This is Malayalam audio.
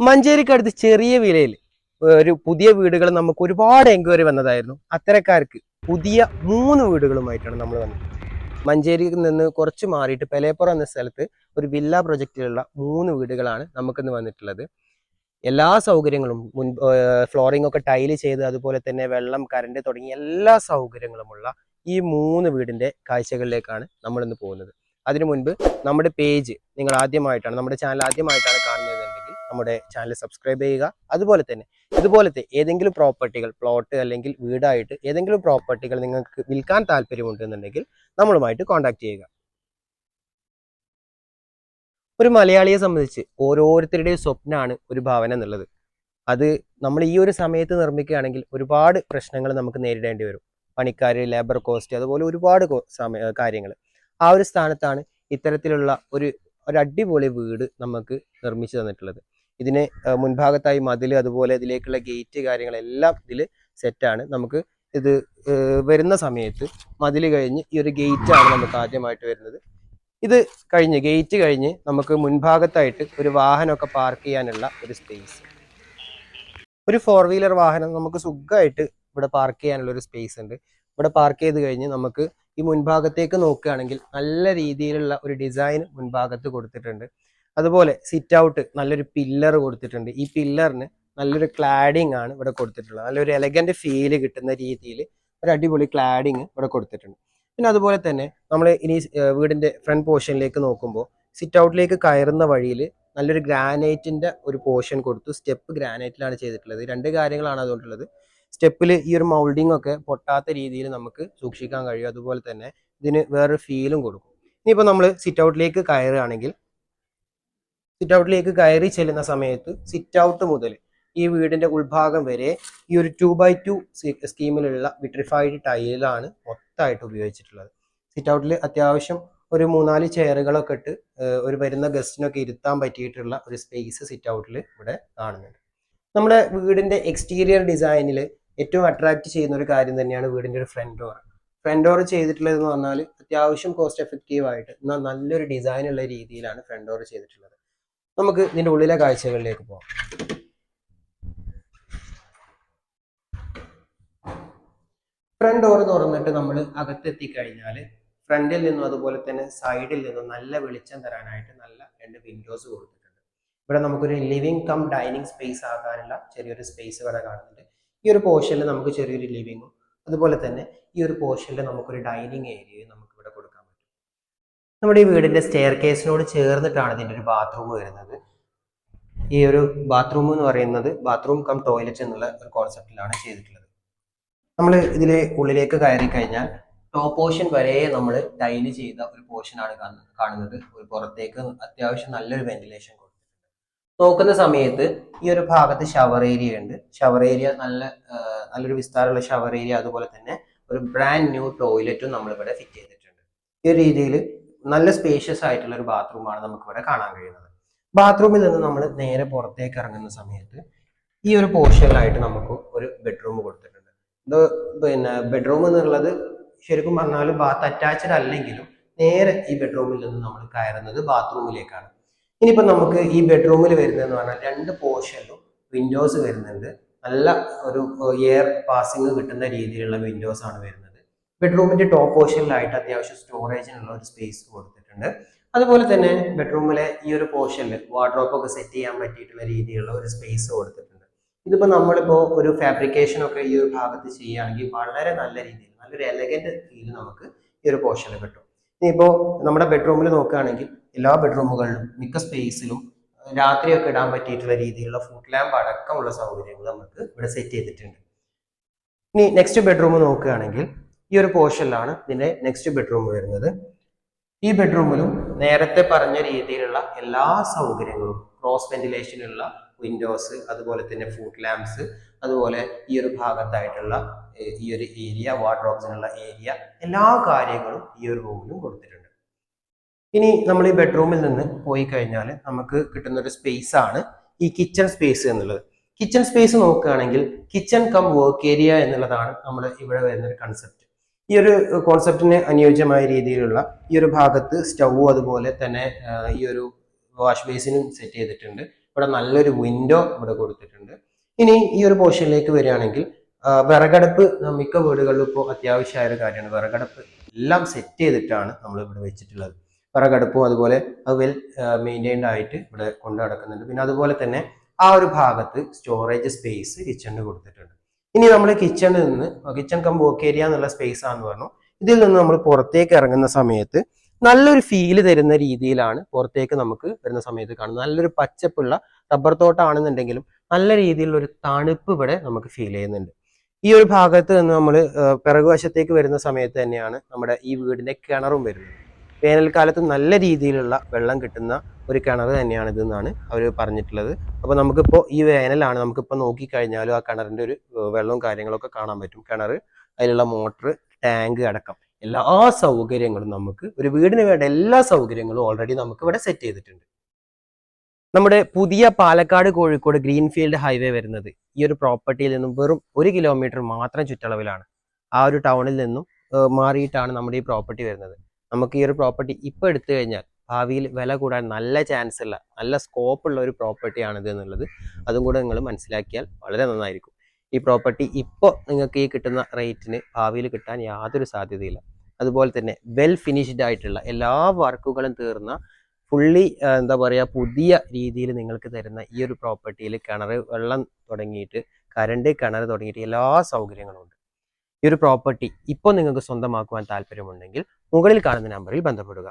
മഞ്ചേരിക്കടുത്ത് ചെറിയ വിലയിൽ ഒരു പുതിയ വീടുകൾ നമുക്ക് ഒരുപാട് എൻക്വയറി വന്നതായിരുന്നു. അത്തരക്കാർക്ക് പുതിയ മൂന്ന് വീടുകളുമായിട്ടാണ് നമ്മൾ വന്നത്. മഞ്ചേരിയിൽ നിന്ന് കുറച്ച് മാറിയിട്ട് പെലേപ്പുറം എന്ന സ്ഥലത്ത് ഒരു വില്ല പ്രൊജക്റ്റിലുള്ള മൂന്ന് വീടുകളാണ് നമുക്കിന്ന് വന്നിട്ടുള്ളത്. എല്ലാ സൗകര്യങ്ങളും മുൻ ഫ്ലോറിംഗ് ഒക്കെ ടൈൽ ചെയ്ത് അതുപോലെ തന്നെ വെള്ളം കറണ്ട് തുടങ്ങി എല്ലാ സൗകര്യങ്ങളുമുള്ള ഈ മൂന്ന് വീടിന്റെ കാഴ്ചകളിലേക്കാണ് നമ്മളിന്ന് പോകുന്നത്. അതിനു മുൻപ് നമ്മുടെ പേജ് നിങ്ങൾ ആദ്യമായിട്ടാണ് നമ്മുടെ ചാനൽ ആദ്യമായിട്ടാണ് കാണുന്നതെങ്കിൽ നമ്മുടെ ചാനൽ സബ്സ്ക്രൈബ് ചെയ്യുക. അതുപോലെ തന്നെ ഇതുപോലത്തെ ഏതെങ്കിലും പ്രോപ്പർട്ടികൾ പ്ലോട്ട് അല്ലെങ്കിൽ വീടായിട്ട് ഏതെങ്കിലും പ്രോപ്പർട്ടികൾ നിങ്ങൾക്ക് വിൽക്കാൻ താല്പര്യമുണ്ടെന്നുണ്ടെങ്കിൽ നമ്മളുമായിട്ട് കോൺടാക്ട് ചെയ്യുക. ഒരു മലയാളിയെ സംബന്ധിച്ച് ഓരോരുത്തരുടെയും സ്വപ്നമാണ് ഒരു ഭവനം എന്നുള്ളത്. അത് നമ്മൾ ഈ ഒരു സമയത്ത് നിർമ്മിക്കുകയാണെങ്കിൽ ഒരുപാട് പ്രശ്നങ്ങൾ നമുക്ക് നേരിടേണ്ടി വരും. പണിക്കാർ ലേബർ കോസ്റ്റ് അതുപോലെ ഒരുപാട് കാര്യങ്ങൾ ആ ഒരു സ്ഥാനത്താണ് ഇത്തരത്തിലുള്ള ഒരു ഒരു അടിപൊളി വീട് നമുക്ക് നിർമ്മിച്ചു തന്നിട്ടുള്ളത്. ഇതിന് മുൻഭാഗത്തായി മതിൽ അതുപോലെ ഇതിലേക്കുള്ള ഗേറ്റ് കാര്യങ്ങളെല്ലാം ഇതിൽ സെറ്റാണ് നമുക്ക് ഇത് വരുന്ന സമയത്ത് മതിൽ കഴിഞ്ഞ് ഈ ഒരു ഗേറ്റ് ആണ് നമുക്ക് ആദ്യമായിട്ട് വരുന്നത്. ഇത് കഴിഞ്ഞ് ഗേറ്റ് കഴിഞ്ഞ് നമുക്ക് മുൻഭാഗത്തായിട്ട് ഒരു വാഹനമൊക്കെ പാർക്ക് ചെയ്യാനുള്ള ഒരു സ്പേസ് ഒരു ഫോർ വീലർ വാഹനം നമുക്ക് സുഖമായിട്ട് ഇവിടെ പാർക്ക് ചെയ്യാനുള്ള ഒരു സ്പേസ് ഉണ്ട്. ഇവിടെ പാർക്ക് ചെയ്ത് കഴിഞ്ഞ് നമുക്ക് ഈ മുൻഭാഗത്തേക്ക് നോക്കുകയാണെങ്കിൽ നല്ല രീതിയിലുള്ള ഒരു ഡിസൈൻ മുൻഭാഗത്ത് കൊടുത്തിട്ടുണ്ട്. അതുപോലെ സിറ്റ് ഔട്ട് നല്ലൊരു പില്ലർ കൊടുത്തിട്ടുണ്ട്. ഈ പില്ലറിന് നല്ലൊരു ക്ലാഡിംഗ് ആണ് ഇവിടെ കൊടുത്തിട്ടുള്ളത്. നല്ലൊരു എലഗന്റ് ഫീൽ കിട്ടുന്ന രീതിയിൽ ഒരു അടിപൊളി ക്ലാഡിങ് ഇവിടെ കൊടുത്തിട്ടുണ്ട്. പിന്നെ അതുപോലെ തന്നെ നമ്മൾ ഇനി വീടിന്റെ ഫ്രണ്ട് പോർഷനിലേക്ക് നോക്കുമ്പോൾ സിറ്റ് ഔട്ടിലേക്ക് കയറുന്ന വഴിയിൽ നല്ലൊരു ഗ്രാനൈറ്റിന്റെ ഒരു പോർഷൻ കൊടുത്തു. സ്റ്റെപ്പ് ഗ്രാനൈറ്റിലാണ് ചെയ്തിട്ടുള്ളത്. രണ്ട് കാര്യങ്ങളാണ് അതുകൊണ്ടുള്ളത്. സ്റ്റെപ്പിൽ ഈ ഒരു മൗൾഡിംഗ് ഒക്കെ പൊട്ടാത്ത രീതിയിൽ നമുക്ക് സൂക്ഷിക്കാൻ കഴിയും. അതുപോലെ തന്നെ ഇതിന് വേറൊരു ഫീലും കൊടുക്കും. ഇനിയിപ്പോൾ നമ്മൾ സിറ്റ് ഔട്ടിലേക്ക് കയറുകയാണെങ്കിൽ സിറ്റ് ഔട്ടിലേക്ക് കയറി ചെല്ലുന്ന സമയത്ത് സിറ്റ് ഔട്ട് മുതൽ ഈ വീടിന്റെ ഉൾഭാഗം വരെ ഈ ഒരു ടു ബൈ ടു സ്കീമിലുള്ള വിട്രിഫൈഡ് ടൈലാണ് മൊത്തമായിട്ട് ഉപയോഗിച്ചിട്ടുള്ളത്. സിറ്റ് ഔട്ടിൽ അത്യാവശ്യം ഒരു മൂന്നാൽ ചെയറുകളൊക്കെ ഇട്ട് ഒരു വരുന്ന ഗസ്റ്റിനൊക്കെ ഇരുത്താൻ പറ്റിയിട്ടുള്ള ഒരു സ്പേസ് സിറ്റ് ഔട്ടിൽ ഇവിടെ കാണുന്നുണ്ട്. നമ്മുടെ വീടിന്റെ എക്സ്റ്റീരിയർ ഡിസൈനിൽ ഏറ്റവും അട്രാക്ട് ചെയ്യുന്ന ഒരു കാര്യം തന്നെയാണ് വീടിന്റെ ഒരു ഫ്രണ്ട് ഡോർ ഫ്രണ്ട് ഡോർ ചെയ്തിട്ടുള്ളതെന്ന് പറഞ്ഞാൽ അത്യാവശ്യം കോസ്റ്റ് എഫക്റ്റീവ് ആയിട്ട് എന്നാൽ നല്ലൊരു ഡിസൈൻ ഉള്ള രീതിയിലാണ് ഫ്രണ്ട് ഡോർ ചെയ്തിട്ടുള്ളത്. നമുക്ക് ഇതിന്റെ ഉള്ളിലെ കാഴ്ചകളിലേക്ക് പോകാം ഫ്രണ്ട് ഡോർ തുറന്നിട്ട് നമ്മൾ അകത്തെത്തി കഴിഞ്ഞാൽ ഫ്രണ്ടിൽ നിന്നും അതുപോലെ തന്നെ സൈഡിൽ നിന്നും നല്ല വെളിച്ചം തരാനായിട്ട് നല്ല രണ്ട് വിൻഡോസ് കൊടുത്തിട്ടുണ്ട്. ഇവിടെ നമുക്കൊരു ലിവിങ് കം ഡൈനിങ് സ്പേസ് ആകാനുള്ള ചെറിയൊരു സ്പേസ് ഇവിടെ കാണുന്നുണ്ട്. ഈ ഒരു പോർഷനിൽ നമുക്ക് ചെറിയൊരു ലിവിങ്ങും അതുപോലെ തന്നെ ഈ ഒരു പോർഷനിൽ നമുക്കൊരു ഡൈനിങ് ഏരിയയും നമുക്ക് നമ്മുടെ ഈ വീടിന്റെ സ്റ്റെയർ കേസിനോട് ചേർന്നിട്ടാണ് ഇതിന്റെ ഒരു ബാത്റൂം വരുന്നത്. ഈ ഒരു ബാത്റൂം എന്ന് പറയുന്നത് ബാത്റൂം കം ടോയ്ലറ്റ് എന്നുള്ള ഒരു കോൺസെപ്റ്റിലാണ് ചെയ്തിട്ടുള്ളത്. നമ്മൾ ഇതിലെ ഉള്ളിലേക്ക് കയറി കഴിഞ്ഞാൽ ടോപ്പ് പോർഷൻ വരെ നമ്മൾ ടൈൽ ചെയ്ത ഒരു പോർഷനാണ് കാണുന്നത്. ഒരു പുറത്തേക്ക് അത്യാവശ്യം നല്ലൊരു വെന്റിലേഷൻ കൊടുത്തിട്ടുണ്ട്. നോക്കുന്ന സമയത്ത് ഈ ഒരു ഭാഗത്ത് ഷവർ ഏരിയ ഉണ്ട്. ഷവർ ഏരിയ നല്ല നല്ലൊരു വിസ്താരമുള്ള ഷവർ ഏരിയ അതുപോലെ തന്നെ ഒരു ബ്രാൻഡ് ന്യൂ ടോയ്ലറ്റും നമ്മൾ ഇവിടെ ഫിറ്റ് ചെയ്തിട്ടുണ്ട്. ഈ ഒരു രീതിയിൽ നല്ല സ്പേഷ്യസ് ആയിട്ടുള്ള ഒരു ബാത്റൂമാണ് നമുക്ക് ഇവിടെ കാണാൻ കഴിയുന്നത്. ബാത്റൂമിൽ നിന്ന് നമ്മൾ നേരെ പുറത്തേക്ക് ഇറങ്ങുന്ന സമയത്ത് ഈ ഒരു പോർഷനിലായിട്ട് നമുക്ക് ഒരു ബെഡ്റൂം കൊടുത്തിട്ടുണ്ട്. ഇത് പിന്നെ ബെഡ്റൂം എന്നുള്ളത് ശരിക്കും പറഞ്ഞാൽ ബാത്ത് അറ്റാച്ച്ഡ് അല്ലെങ്കിലും നേരെ ഈ ബെഡ്റൂമിൽ നിന്ന് നമ്മൾ കയറുന്നത് ബാത്റൂമിലേക്കാണ് ഇനിയിപ്പോൾ നമുക്ക് ഈ ബെഡ്റൂമിൽ വരുന്നതെന്ന് പറഞ്ഞാൽ രണ്ട് പോർഷനിലും വിൻഡോസ് വരുന്നുണ്ട്. നല്ല ഒരു എയർ പാസിങ് കിട്ടുന്ന രീതിയിലുള്ള വിൻഡോസ് ആണ് വരുന്നത്. ബെഡ്റൂമിന്റെ ടോപ്പ് പോർഷനിലായിട്ട് അത്യാവശ്യം സ്റ്റോറേജിനുള്ള ഒരു സ്പേസ് കൊടുത്തിട്ടുണ്ട്. അതുപോലെ തന്നെ ബെഡ്റൂമിലെ ഈ ഒരു പോർഷനിൽ വാർഡ്രോപ്പ് ഒക്കെ സെറ്റ് ചെയ്യാൻ പറ്റിയിട്ടുള്ള രീതിയിലുള്ള ഒരു സ്പേസ് കൊടുത്തിട്ടുണ്ട്. ഇതിപ്പോ നമ്മളിപ്പോ ഒരു ഫാബ്രിക്കേഷൻ ഒക്കെ ഈ ഒരു ഭാഗത്ത് ചെയ്യുകയാണെങ്കിൽ വളരെ നല്ല രീതിയിൽ നല്ലൊരു എലഗന്റ് ഫീൽ നമുക്ക് ഈ ഒരു പോർഷനിൽ കിട്ടും. ഇനിയിപ്പോ നമ്മുടെ ബെഡ്റൂമിൽ നോക്കുകയാണെങ്കിൽ എല്ലാ ബെഡ്റൂമുകളിലും മിക്ക സ്പേസിലും രാത്രിയൊക്കെ ഇടാൻ പറ്റിയിട്ടുള്ള രീതിയിലുള്ള ഫുഡ് ലാമ്പ് അടക്കമുള്ള സൗകര്യങ്ങൾ നമുക്ക് ഇവിടെ സെറ്റ് ചെയ്തിട്ടുണ്ട്. ഇനി നെക്സ്റ്റ് ബെഡ്റൂം നോക്കുകയാണെങ്കിൽ ഈ ഒരു പോർഷനിലാണ് ഇതിന്റെ നെക്സ്റ്റ് ബെഡ്റൂം വരുന്നത്. ഈ ബെഡ്റൂമിലും നേരത്തെ പറഞ്ഞ രീതിയിലുള്ള എല്ലാ സൗകര്യങ്ങളും ക്രോസ് വെന്റിലേഷനുള്ള വിൻഡോസ് അതുപോലെ തന്നെ ഫുഡ് ലാംപ്സ് അതുപോലെ ഈ ഒരു ഭാഗത്തായിട്ടുള്ള ഈ ഒരു ഏരിയ വാർഡ്രോബ്സിനുള്ള ഏരിയ എല്ലാ കാര്യങ്ങളും ഈ ഒരു റൂമിലും കൊടുത്തിട്ടുണ്ട്. ഇനി നമ്മൾ ഈ ബെഡ്റൂമിൽ നിന്ന് പോയി കഴിഞ്ഞാൽ നമുക്ക് കിട്ടുന്ന ഒരു സ്പേസ് ആണ് ഈ കിച്ചൺ സ്പേസ് എന്നുള്ളത്. കിച്ചൺ സ്പേസ് നോക്കുകയാണെങ്കിൽ കിച്ചൺ കം വർക്ക് ഏരിയ എന്നുള്ളതാണ് നമ്മൾ ഇവിടെ വരുന്ന ഒരു കൺസെപ്റ്റ് ഈ ഒരു കോൺസെപ്റ്റിന് അനുയോജ്യമായ രീതിയിലുള്ള ഈ ഒരു ഭാഗത്ത് സ്റ്റൗ അതുപോലെ തന്നെ ഈ ഒരു വാഷ് ബേസിനും സെറ്റ് ചെയ്തിട്ടുണ്ട്. ഇവിടെ നല്ലൊരു വിൻഡോ ഇവിടെ കൊടുത്തിട്ടുണ്ട്. ഇനി ഈ ഒരു പോർഷനിലേക്ക് വരികയാണെങ്കിൽ വിറകടുപ്പ് മിക്ക വീടുകളിലും ഇപ്പോൾ അത്യാവശ്യമായ ഒരു കാര്യമാണ്. വിറകടുപ്പ് എല്ലാം സെറ്റ് ചെയ്തിട്ടാണ് നമ്മൾ ഇവിടെ വെച്ചിട്ടുള്ളത്. വിറകടുപ്പും അതുപോലെ അത് വെൽ മെയിന്റൈൻഡ് ആയിട്ട് ഇവിടെ കൊണ്ടു നടക്കുന്നുണ്ട്. പിന്നെ അതുപോലെ തന്നെ ആ ഒരു ഭാഗത്ത് സ്റ്റോറേജ് സ്പേസ് കിച്ചണിന് കൊടുത്തിട്ടുണ്ട്. ഇനി നമ്മൾ കിച്ചണിൽ നിന്ന് കിച്ചൺ കം വർക്ക് ഏരിയ എന്നുള്ള സ്പേസ് ആണെന്ന് പറഞ്ഞു. ഇതിൽ നിന്ന് നമ്മൾ പുറത്തേക്ക് ഇറങ്ങുന്ന സമയത്ത് നല്ലൊരു ഫീൽ തരുന്ന രീതിയിലാണ് പുറത്തേക്ക് നമുക്ക് വരുന്ന സമയത്ത് കാണുന്നത്. നല്ലൊരു പച്ചപ്പുള്ള റബ്ബർ തോട്ടമാണെന്നുണ്ടെങ്കിലും നല്ല രീതിയിലുള്ള ഒരു തണുപ്പ് ഇവിടെ നമുക്ക് ഫീൽ ചെയ്യുന്നുണ്ട്. ഈ ഒരു ഭാഗത്ത് നിന്ന് നമ്മൾ പിറകുവശത്തേക്ക് വരുന്ന സമയത്ത് തന്നെയാണ് നമ്മുടെ ഈ വീടിന്റെ കിണറും വരുന്നത്. വേനൽക്കാലത്ത് നല്ല രീതിയിലുള്ള വെള്ളം കിട്ടുന്ന ഒരു കിണർ തന്നെയാണ് ഇതെന്നാണ് അവർ പറഞ്ഞിട്ടുള്ളത്. അപ്പോൾ നമുക്കിപ്പോൾ ഈ വേനലാണ് നമുക്കിപ്പോൾ നോക്കിക്കഴിഞ്ഞാലും ആ കിണറിന്റെ ഒരു വെള്ളവും കാര്യങ്ങളൊക്കെ കാണാൻ പറ്റും. കിണർ അതിലുള്ള മോട്ടർ ടാങ്ക് അടക്കം എല്ലാ സൗകര്യങ്ങളും നമുക്ക് ഒരു വീടിന് വേണ്ട എല്ലാ സൗകര്യങ്ങളും ഓൾറെഡി നമുക്ക് ഇവിടെ സെറ്റ് ചെയ്തിട്ടുണ്ട്. നമ്മുടെ പുതിയ പാലക്കാട് കോഴിക്കോട് ഗ്രീൻഫീൽഡ് ഹൈവേ വരുന്നത് ഈ ഒരു പ്രോപ്പർട്ടിയിൽ നിന്നും വെറും ഒരു കിലോമീറ്റർ മാത്രം ചുറ്റളവിലാണ്. ആ ഒരു ടൗണിൽ നിന്നും മാറിയിട്ടാണ് നമ്മുടെ ഈ പ്രോപ്പർട്ടി വരുന്നത്. നമുക്ക് ഈ ഒരു പ്രോപ്പർട്ടി ഇപ്പോൾ എടുത്തു കഴിഞ്ഞാൽ ഭാവിയിൽ വില കൂടാൻ നല്ല ചാൻസ് ഉള്ള നല്ല സ്കോപ്പ് ഉള്ള ഒരു പ്രോപ്പർട്ടിയാണിത് എന്നുള്ളത് അതും കൂടെ നിങ്ങൾ മനസ്സിലാക്കിയാൽ വളരെ നന്നായിരിക്കും. ഈ പ്രോപ്പർട്ടി ഇപ്പോൾ നിങ്ങൾക്ക് ഈ കിട്ടുന്ന റേറ്റിന് ഭാവിയിൽ കിട്ടാൻ യാതൊരു സാധ്യതയില്ല. അതുപോലെ തന്നെ വെൽ ഫിനിഷ്ഡ് ആയിട്ടുള്ള എല്ലാ വർക്കുകളും തീർന്ന ഫുള്ളി എന്താ പറയുക പുതിയ രീതിയിൽ നിങ്ങൾക്ക് തരുന്ന ഈ ഒരു പ്രോപ്പർട്ടിയിൽ കിണർ വെള്ളം തുടങ്ങിയിട്ട് കറണ്ട് കിണർ തുടങ്ങിയിട്ട് എല്ലാ സൗകര്യങ്ങളും ഉണ്ട്. ഈ ഒരു പ്രോപ്പർട്ടി ഇപ്പോൾ നിങ്ങൾക്ക് സ്വന്തമാക്കുവാൻ താല്പര്യമുണ്ടെങ്കിൽ മുകളിൽ കാണുന്ന നമ്പറിൽ ബന്ധപ്പെടുക.